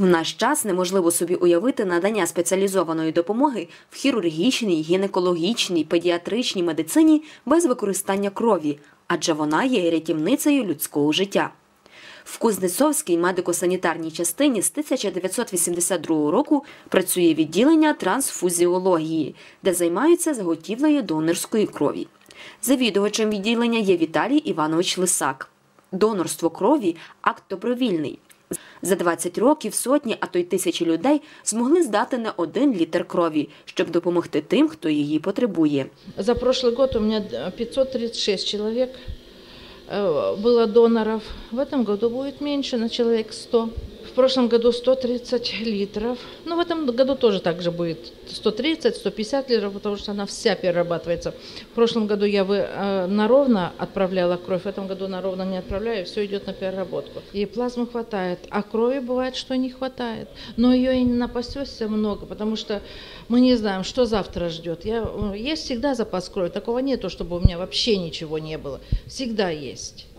В наш час неможливо собі уявити надання спеціалізованої допомоги в хірургічній, гінекологічній, педіатричній медицині без використання крові, адже вона є рятівницею людського життя. В Кузнецовській медико-санітарній частині з 1982 року працює відділення трансфузіології, де займаються заготівлею донорської крові. Завідувачем відділення є Віталій Іванович Лисак. Донорство крові акт добровільний. За 20 років сотні, а то й тисячі людей змогли здати не один літр крові, щоб допомогти тим, хто її потребує. За прошлый год у меня 536 человек э, было доноров. В этом году будет меньше, на человек 100. Прошлом году 130 литров. Ну, в этом году тоже так же будет 130-150 литров, потому что она вся перерабатывается. В прошлом году я вы, э, на ровно отправляла кровь, в этом году на ровно не отправляю, все идет на переработку. И плазмы хватает, а крови бывает, что не хватает. Но ее и не напасешься много, потому что мы не знаем, что завтра ждет. Я, э, есть всегда запас крови, такого нету, чтобы у меня вообще ничего не было. Всегда есть.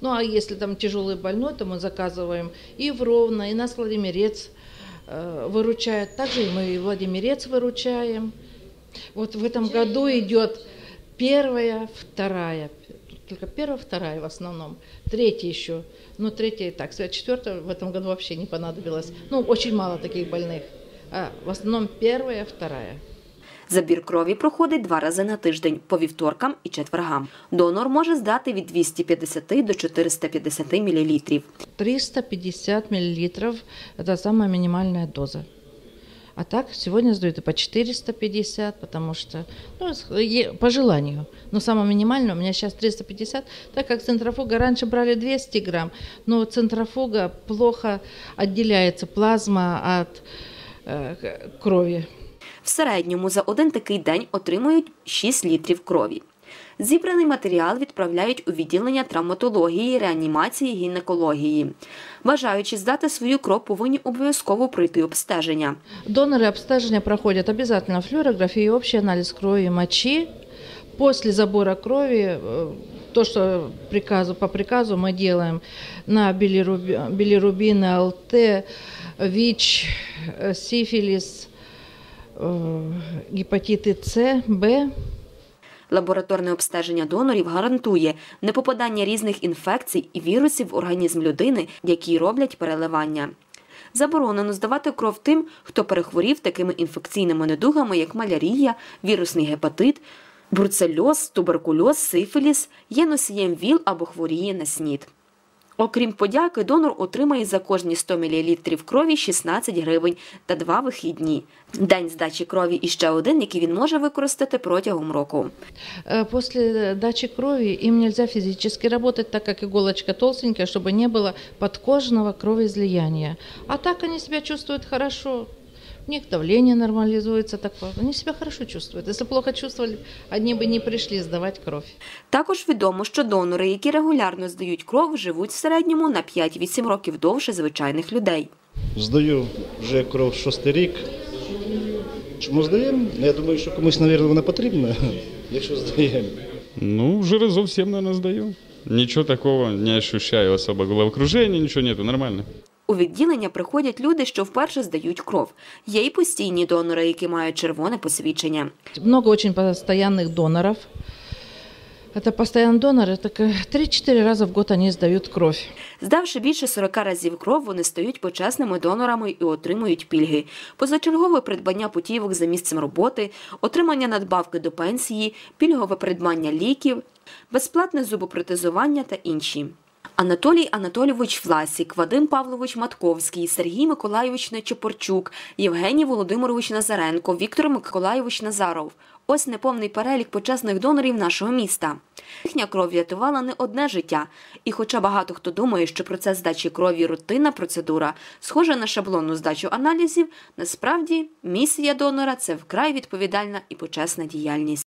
Ну а если там тяжелый больной, то мы заказываем и в Ровно, и нас Владимирец э, выручает. Также мы и Владимирец выручаем. Вот в этом году идет первая, вторая. Только первая, вторая в основном. Третья еще. Ну, третья и так. Четвертая в этом году вообще не понадобилась. Ну, очень мало таких больных. А в основном первая, вторая. Забір крові проходить два рази на тиждень по вівторкам і четвергам. Донор може здати від 250 до 450 мл. 350 миллилитров – это самая минимальная доза. А так сегодня сдают и по 450, потому что, ну, е- по желанию. Но самое минимальное у меня сейчас 350, так как центрофуга раньше брали 200 грамм, но центрофуга плохо отделяется плазма от э, к- крови В середньому за один такий день отримують 6 літрів крові. Зібраний матеріал відправляють у відділення травматології, реанімації, гінекології. Бажаючи здати свою кров, повинні обов'язково пройти обстеження. Доноры обстежения проходят обязательно флюорографию и общий анализ крови и мочи. После забора крови, э, то, что приказу, по приказу мы делаем на билируби- билирубин, ЛТ, ВИЧ, э, сифилис, э, гепатиты С, Б, Лабораторне обстеження донорів гарантує непопадання різних інфекцій і вірусів в організм людини, які роблять переливання. Заборонено здавати кров тим, хто перехворів такими інфекційними недугами, як малярія, вірусний гепатит, бруцельоз, туберкульоз, сифіліс, є носієм ВІЛ або хворіє на СНІД. Окрім подяки, донор отримає за кожні 100 мл крові 16 гривень та два вихідні. День здачі крові і ще один, який він може використати протягом року. Э, После дачи крови им нельзя физически работать, так как иголочка толстенькая, чтобы не было подкожного кровоизлияния. А так они себя чувствуют хорошо. У них давление нормализуется, так, они себя хорошо чувствуют. Если плохо чувствовали, они бы не пришли сдавать кровь. Також відомо, що донори, які регулярно здають кров, живуть в середньому на 5-8 років довше звичайних людей. Здаю вже кров шостий рік. Чому здаємо? Я думаю, що комусь, мабуть, вона потрібна, якщо здаємо. Ну, уже разов всем, наверное, сдаю. Ничего такого не ощущаю особо. Головокружения, ничего нету, нормально. У відділення приходять люди, що вперше здають кров. Є й постійні донори, які мають червоне посвідчення. Много очень постоянных доноров. Это постоянные доноры, так 3-4 раза в год они сдают кровь. Здавши більше 40 разів кров, вони стають почесними донорами і отримують пільги. Позачергове придбання путівок за місцем роботи, отримання надбавки до пенсії, пільгове придбання ліків, безплатне зубопротезування та інші. Анатолій Анатолійович Власік, Вадим Павлович Матковський, Сергій Миколайович Нечепорчук, Євгеній Володимирович Назаренко, Віктор Миколайович Назаров. Ось неповний перелік почесних донорів нашого міста. Їхня кров врятувала не одне життя. І хоча багато хто думає, що процес здачі крові рутинна процедура, схожа на шаблонну здачу аналізів, насправді місія донора це вкрай відповідальна і почесна діяльність.